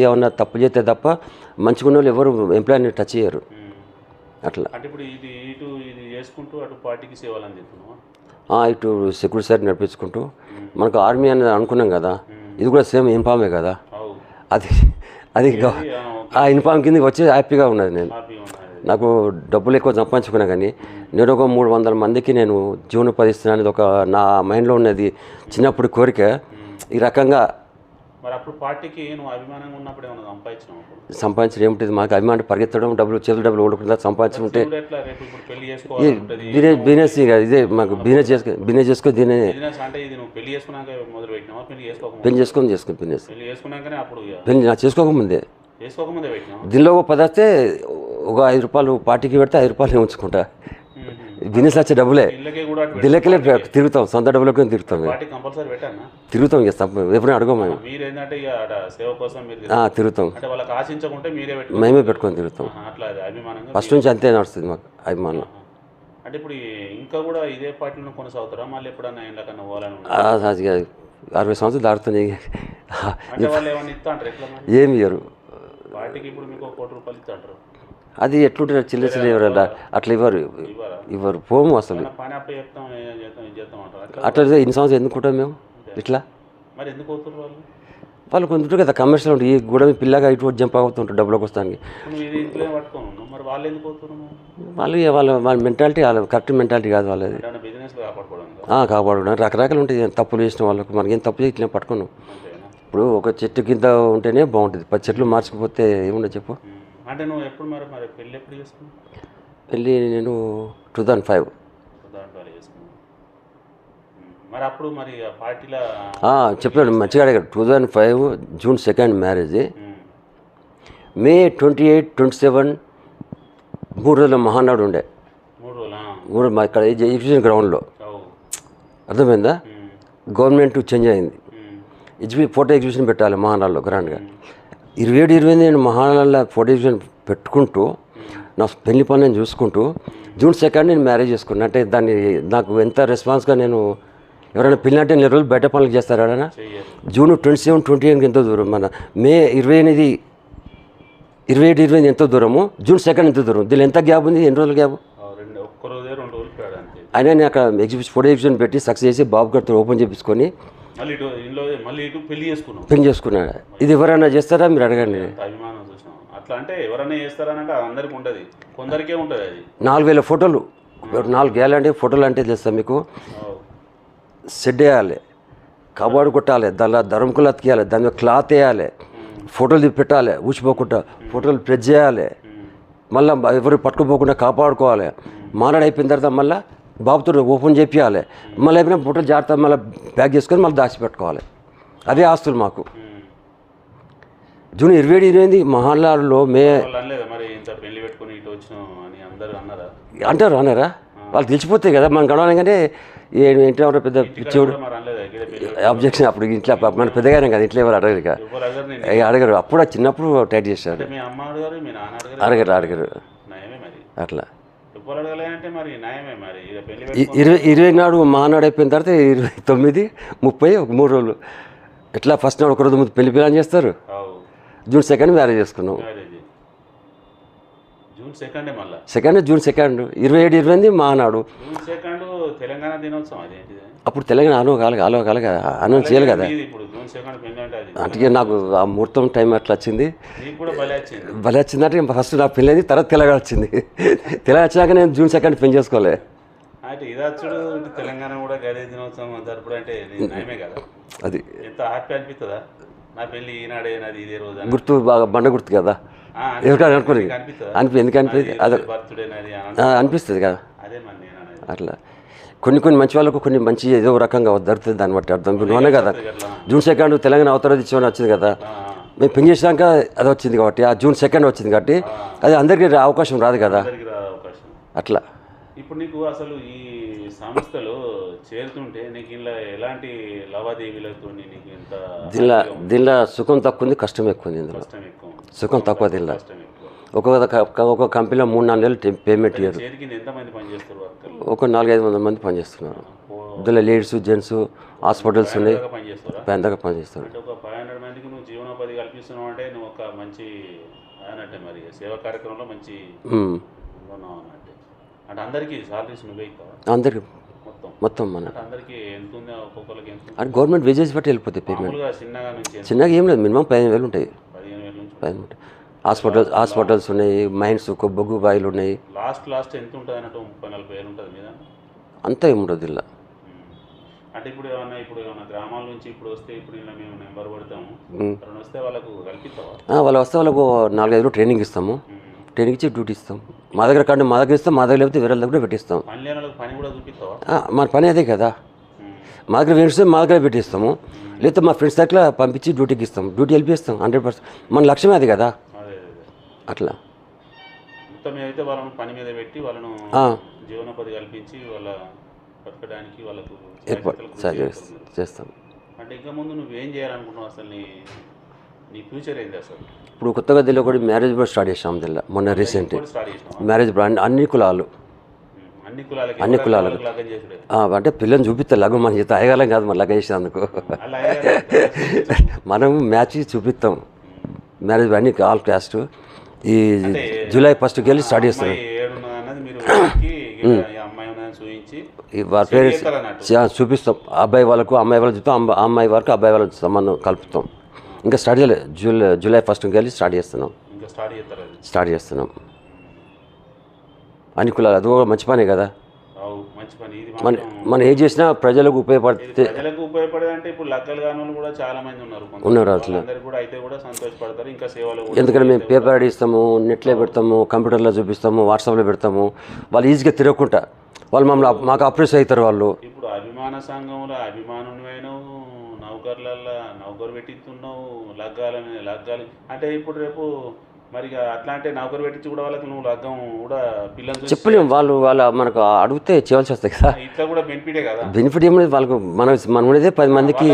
ఏమన్నా తప్పు చేస్తే తప్ప మంచిగా ఉన్న వాళ్ళు ఎవరు ఎంప్లాయీని టచ్ చేయరు. అట్లా. అంటే ఇప్పుడు ఇది ఇటు ఇది చేసుకుంటూ అటు పార్టీకి సేవలు అందిస్తున్నావా? ఆ, ఇటు సెక్యూరిటీ సైడ్ నడిపించుకుంటూ. మనకు ఆర్మీ అనేది అనుకున్నాం కదా ఇది కూడా సేమ్ ఇన్ఫామే కదా. అది అది ఆ, ఇన్ఫామ్ కిందకి వచ్చి హ్యాపీగా ఉన్నది నేను. నాకు డబ్బులు ఎక్కువ సంపాదించుకున్నా కానీ నేను ఒక మూడు వందల మందికి నేను జీవనోపాధిస్తున్నాను అనేది ఒక నా మైండ్లో ఉన్నది. చిన్నప్పుడు కోరిక. ఈ రకంగా మరి అప్పుడు పార్టీకి నువ్వు అభిమానంగా ఉన్నప్పుడు ఏమైనా సంపాదించినావు అప్పుడు? సంపాదించడం ఏమిటి మాకు అభిమానం పరిగెత్తడం డబ్బులు చేతులు డబ్బులు ఓడకుండా సంపాదించుకుంటే ఇప్పుడు ఎట్లా రేపు ఇప్పుడు పెళ్ళి చేసుకోవాలి ఉంటుంది బిజినెస్ బిజినెస్ ఇక ఇదే మాకు బిజినెస్ చేసుకో బిజినెస్ చేసుకో దీని బిజినెస్ అంటే ఇది నువ్వు పెళ్ళి చేసుకున్నాక మొదలు పెట్టినావా పెళ్ళి చేసుకోక పెళ్ళి చేసుకొని చేసుకుని. బిజినెస్ పెళ్ళి చేసుకున్నాకనే అప్పుడు ఇక పెళ్ళి నా చేసుకోకముందే. దీనిలో ఒక పది వస్తే ఒక ఐదు రూపాయలు పార్టీకి పెడితే ఐదు రూపాయలు ఉంచుకుంటా. బిజినెస్ వచ్చే డబ్బులే దిల్లకెళ్ళి తిరుగుతాం సొంత డబ్బులకి తిరుగుతాం తిరుగుతాం ఇక ఎప్పుడైనా అడగం మేము. మీరు ఏంటంటే ఇక అక్కడ సేవ కోసం మీరు ఆ, తిరుగుతాం. అంటే వాళ్ళకి ఆశించకుంటే మీరే పెట్టుకో మేమే పెట్టుకొని తిరుగుతాం. ఫస్ట్ నుంచి అంతే నడుస్తుంది మాకు అభిమానం. అంటే ఇప్పుడు ఇంకా కూడా ఇదే పార్టీలో కొనసాగుతారా? మళ్ళీ ఎప్పుడన్నా పోవాలని అరవై సంవత్సరాలు దాడుతున్నాయి ఏమి ఇయ్యరు. పార్టీకి ఇప్పుడు మీకు కోటి రూపాయలు ఇస్తా అంటారు అది ఎట్లుంటారు చిల్ల చిల్ల ఎవరు అట్లా ఇవ్వరు. ఇవ్వరా? పోము అసలు. అట్లా ఇన్ని సంవత్సరాలు ఎందుకుంటాం మేము? ఇట్లా? వాళ్ళు? కొంత కదా కమర్షియల్ ఉంటుంది. ఈ గూడ పిల్లగా ఇటు జంప్ అవుతుంటారు డబ్బులకు వస్తానికి. ఇంట్లో వాళ్ళు వాళ్ళు వాళ్ళ మెంటాలిటీ వాళ్ళ కరెక్ట్ మెంటాలిటీ కాదు వాళ్ళది. కాపాడుకోవడం రకరకాలు ఉంటాయి. తప్పులు చేసిన వాళ్ళకు మనకి ఏం తప్పు చేసి పట్టుకున్నాం ఇప్పుడు ఒక చెట్టు కింద ఉంటేనే బాగుంటుంది. పది చెట్లు మార్చుకుపోతే ఏముండదు చెప్పు. అంటే నువ్వు ఎప్పుడు మరి మరి పెళ్ళి ఎప్పుడు చేసుకున్నావు? వెళ్ళి నేను టూ థౌజండ్ ఫైవ్. చేసుకున్నావు. ఉమ్. మరి అప్పుడు మరి పార్టీలో చెప్పాడు మంచిగా అడిగాడు. Two thousand five June second marriage. May twenty eight twenty seven మూడు రోజుల మహానాడు ఉండే. మూడు మా ఇక్కడ ఎగ్జిబిషన్ గ్రౌండ్లో. అర్థమైందా. గవర్నమెంట్ చేంజ్ అయింది. ఎగ్జిబి ఫోటో ఎగ్జిబిషన్ పెట్టాలి మహానాడులో గ్రాండ్గా. ఇరవై ఏడు ఇరవై ఎనిమిది నేను మహానాడులో ఫోటో ఎగ్జిబిషన్ పెట్టుకుంటూ నా పెళ్ళి పని నేను చూసుకుంటూ జూన్ సెకండ్ నేను మ్యారేజ్ చేసుకున్నా. అంటే దాన్ని నాకు ఎంత రెస్పాన్స్గా నేను ఎవరైనా పెళ్ళి అంటే నెల రోజులు బయట పనులు చేస్తారు June twenty seven twenty eight ఎంతో దూరం? మన మే ఇరవై ఎనిమిది ఇరవై ఏడు ఇరవై ఎంతో దూరము? జూన్ సెకండ్ ఎంత దూరం? దీనిలో ఎంత గ్యాప్ ఉంది? ఎన్ని రోజుల గ్యాప్? నేను అక్కడ ఎగ్జిబిషన్ ఫోటో ఎగ్జిబిషన్ పెట్టి సక్సెస్ చేసి బాబు గారితో ఓపెన్ చేపించుకొని మళ్ళీ ఇటు ఇంట్లో మళ్ళీ ఇటు పెళ్ళి చేసుకున్నాడు? ఇది ఎవరైనా చేస్తారా? మీరు అడగండి. ఎంత అభిమానం చూసినాం. అట్లా అంటే ఎవరైనా చేస్తారనంటే అది అందరికి కొందరికే ఉంటుంది అది. నాలుగు వేల ఫోటోలు నాలుగు వేలంటే ఫోటోలు అంటే తెలుసా మీకు. షెడ్ వేయాలి. కబాడు కొట్టాలి. దానిలో దరంకులు అతికేయాలి. దాని మీద క్లాత్ వేయాలి. ఫోటోలు పెట్టాలి. ఊసిపోకుండా ఫోటోలు ప్రెస్ చేయాలి. మళ్ళీ ఎవరు పట్టుకుపోకుండా కాపాడుకోవాలి. మానాడు అయిపోయిన తర్వాత మళ్ళీ బాబుతో ఓపెన్ చేపియాలి. మళ్ళీ అయిపోయిన ఫోటోలు జాగ్రత్త మళ్ళీ ప్యాక్ చేసుకొని మళ్ళీ దాచిపెట్టుకోవాలి అదే ఆస్తులు మాకు. జూన్ ఇరవై ఏడు ఇరవై మహానాడులో మే అంటారు అన్నారా? వాళ్ళు తెలిసిపోతాయి కదా మనం గడవనగానే ఏంటి ఎవరో పెద్ద పిచ్చోడు. అబ్జెక్షన్ అప్పుడు ఇంట్లో మన పెద్దగానే కదా ఇంట్లో ఎవరు అడగరు ఇక. ఎవరు అడగరు అప్పుడు చిన్నప్పుడు టైట్ చేశారు అడగారు? అడగారు అట్లా. ఇరవై ఇరవై నాడు మహానాడు అయిపోయిన తర్వాత ఇరవై తొమ్మిది ముప్పై ఒక మూడు రోజులు. ఎట్లా ఫస్ట్ నాడు ఒక రోజు ముందు పెళ్ళి ప్లాన్ చేస్తారు? జూన్ సెకండ్ మ్యారేజ్ చేసుకున్నాం సెకండే జూన్ సెకండ్. ఇరవై ఏడు ఇరవై ఎనిమిది సెకండ్ తెలంగాణ దినోత్సవం అప్పుడు తెలంగాణ అలో కాలగా అలో కాలగా అనౌన్స్ చేయాలి కదా. అంటే అందుకే నాకు ఆ ముహూర్తం టైం అట్లా వచ్చింది. బలి వచ్చింది. భలే వచ్చిందంటే ఫస్ట్ నాకు పెళ్ళి అయింది తర్వాత తెలంగాణ వచ్చింది. తెలంగాణ వచ్చాక నేను జూన్ సెకండ్ పెళ్ళి చేసుకోలే. అంటే తెలంగాణ కూడా గదే దినోత్సవం అంటే అది. ఎంత హ్యాపీ అనిపిస్తుందా నా పెళ్ళి ఈనాడే నాది ఇదే రోజు గుర్తు బాగా బండ గుర్తు కదా. ఎవరికైనా అనిపిస్తుందా అనిపి ఎందుకు అనిపి అది అనిపిస్తుంది కదా. అట్లా. కొన్ని కొన్ని మంచి వాళ్ళకు కొన్ని మంచి ఏదో రకంగా దొరుకుతుంది దాన్ని బట్టి అర్థం. నువ్వనే కదా. జూన్ సెకండ్ తెలంగాణ అవతరది ఇచ్చేవని వచ్చింది కదా. మేము పెళ్ళి చేసాక అది వచ్చింది కాబట్టి ఆ జూన్ సెకండ్ వచ్చింది కాబట్టి అది అందరికీ అవకాశం రాదు కదా. అట్లా. ఇప్పుడు నీకు అసలు ఈ సంస్థలో చేరుతుంటే నీకు ఇలా ఎలాంటి లావాదేవీలతో నీకు ఇంత దీనిలో దీనిలో సుఖం తక్కువ ఉంది కష్టం ఎక్కువ ఉంది ఇందులో. కష్టం ఎక్కువ సుఖం తక్కువ దీనిలో. ఒక్కొక్క ఒక కంపెనీలో మూడు నాలుగు నెలలు పేమెంట్ ఇయ్యరు. ఒక నాలుగైదు వందల మంది పనిచేస్తున్నారు. ఇందులో లేడీస్ జెంట్స్ హాస్పిటల్స్ ఉన్నాయి. పెద్దగా పనిచేస్తారు? అందరికీ మొత్తం. మొత్తం మన. అంటే గవర్నమెంట్ వేజెస్ బట్టి వెళ్ళిపోతాయి పేమెంట్ చిన్నగా ఏం లేదు మినిమం పదిహేను వేలు ఉంటాయి. పదిహేను వేల నుంచి పదిహేను ఉంటాయి. హాస్పిటల్స్ హాస్పిటల్స్ ఉన్నాయి మైన్స్ బొగ్గు బాయిలు ఉన్నాయి. లాస్ట్ లాస్ట్ ఎంత ఉంటుంది అన్నట్టు ముప్పై నలభై వేలు ఉంటుంది మీద? అంతా ఏముండదు ఇలా. అంటే ఇప్పుడు ఏమన్నా ఇప్పుడు ఏమన్నా గ్రామాల నుంచి ఇప్పుడు వస్తే ఇప్పుడు ఇలా మేము నెంబర్ కొడతాము. వస్తే వాళ్ళకు కల్పిస్తావా? వాళ్ళు వస్తే వాళ్ళకు నాలుగైదు ట్రైనింగ్ ఇస్తాము. ట్రైనింగ్ ఇచ్చి డ్యూటీ ఇస్తాం. మా దగ్గర కంటే మా దగ్గర ఇస్తాం మా దగ్గర లేకపోతే వేరే దగ్గర పెట్టిస్తాం. పని కూడా చూపిస్తావా? మన పని అదే కదా. మా దగ్గర వేస్తే మా దగ్గర పెట్టిస్తాము. లేకపోతే మా ఫ్రెండ్స్ దగ్గర పంపించి డ్యూటీకి ఇస్తాం. డ్యూటీ వెళ్ళిపిస్తాం హండ్రెడ్ పర్సెంట్ మన లక్ష్యమే అది కదా. అట్లా. వాళ్ళను పని మీద పెట్టి వాళ్ళను ఆ. జీవనోపాధి కల్పించి వాళ్ళ బతకడానికి వాళ్ళకు ఏర్పాటు శాశ్వతలు కృషి సరే చేస్తున్నారు. చేస్తాం. అంటే ఇంకా ముందు నువ్వేం చేయాలనుకుంటున్నావు అసలు నీ నీ ఫ్యూచర్ ఏంది అసలు? ఇప్పుడు కొత్తగా దిల్లో కూడా మ్యారేజ్ కూడా స్టార్ట్ చేసాం దిల్ల మొన్న రీసెంట్. మ్యారేజ్ బ్రా- అన్ని- కులాలు. అన్ని కులాలకి అంటే పిల్లల్ని చూపిస్తే లగ్గు మన చేత అయ్యగాలం కాదు మన లగ్గ అయ్యారు. మనం మ్యాచ్ చూపిస్తాం. మ్యారేజ్ అన్ని ఆల్ క్యాస్ట్. ఈ జూలై ఫస్ట్కి వెళ్ళి స్టార్ట్ చేస్తాం అమ్మాయి ఏడున్నది అన్నది మీరు ఊరికి ఇలా ఈ అమ్మాయి ఉన్నదని చూపించి ఈ వారి పేరెంట్స్. చూపిస్తాం. అబ్బాయి వాళ్ళకు అమ్మాయి వాళ్ళకి చూస్తాం అమ్మ- అమ్మాయి వరకు అబ్బాయి వాళ్ళకి సంబంధం కలుపుతాం. ఇంకా స్టార్ట్ చేయలేదు జూలై జూలై ఫస్ట్కి వెళ్ళి స్టార్ట్ చేస్తున్నాం. స్టార్ట్ చేస్తారు చేస్తున్నాం. అన్ని కులాలు అది కూడా మంచి పనే కదా. మంచి పని. ఇది మన మనం ఏం చేసినా ప్రజలకు ఉపయోగపడితే ప్రజలకు ఉపయోగపడేది అంటే ఇప్పుడు లక్కలు కాని కూడా చాలా మంది ఉన్నారు. ఉన్నారు. వాళ్ళందరూ కూడా అయితే కూడా సంతోషపడతారు. ఇంకా సేవలు ఎందుకంటే మేము పేపర్ యాడ్ ఇస్తాము నెట్లో పెడతాము కంప్యూటర్లో చూపిస్తాము వాట్సాప్లో పెడతాము. వాళ్ళు ఈజీగా తిరగకుండా. వాళ్ళు మమ్మల్ని మాకు అప్రెస్ అవుతారు వాళ్ళు. ఇప్పుడు అభిమాన సంఘంలో అభిమానునివైనావు నౌకర్లల్లో నౌకరు పెట్టిస్తున్నావు లగ్గాల మీద లగ్గాలు అంటే ఇప్పుడు రేపు మరి ఇక అట్లా అంటే నౌకరు పెట్టించి కూడా వాళ్ళకి నువ్వు లగ్గం కూడా పిల్లలు చెప్పలేము వాళ్ళు వాళ్ళ మనకు అడిగితే చేయవలసి వస్తాయి కదా. ఇట్లా కూడా బెనిఫిటే కదా. బెనిఫిట్ ఏమనేది వాళ్ళకు మనం మనం ఉండేదే పది మందికి.